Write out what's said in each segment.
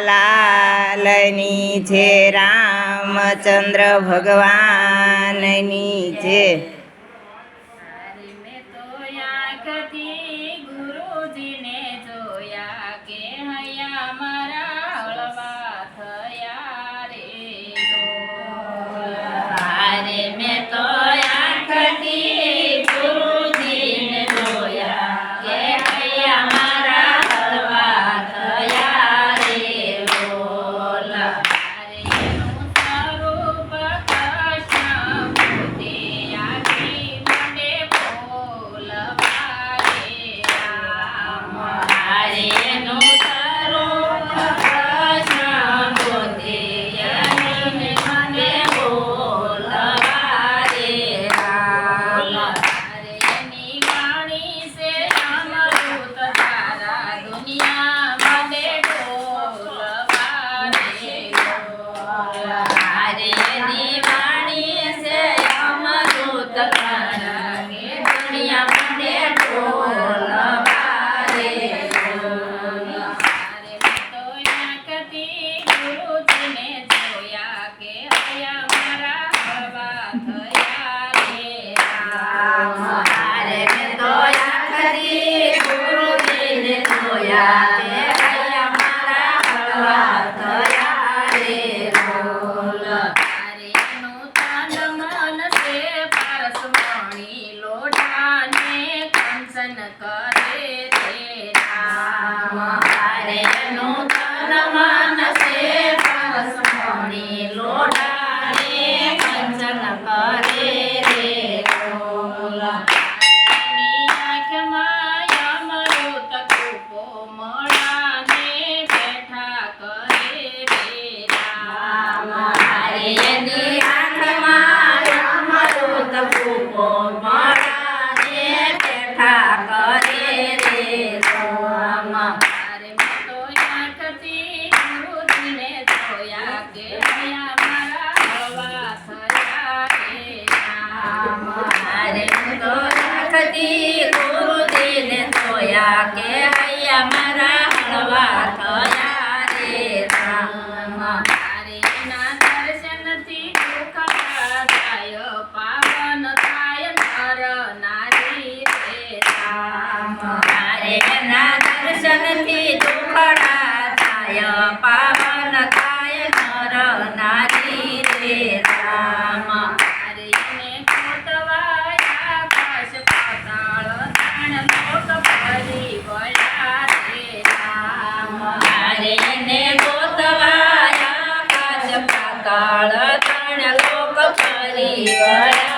લાલની છે રામચંદ્ર ભગવાનની છે ગુરુજીને જોયા દર્શન કરે. રામ તારે ના દર્શનથી દુખડા થાય, પાવન થાય નર નારી રે રામ. તારે પોતવાયા કાશ પાતાળ તાણ લોક ભરી ગયા રે રામ. તારે ને પોતવાયા કાશ પાતાળ તાણ લોક ભરી ગયા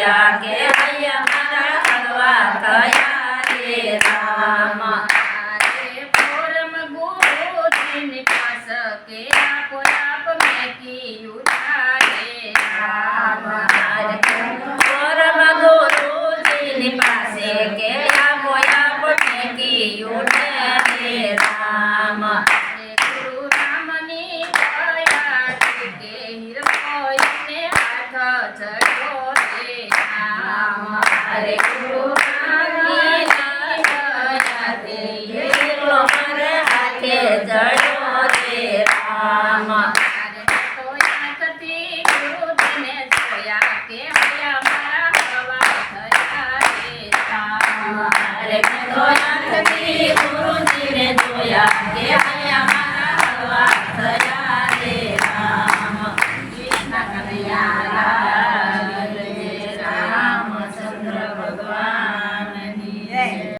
ગયા કે અહીંયા મારા ભગવા કયા રે રામ? ગુરુજી ને જોયા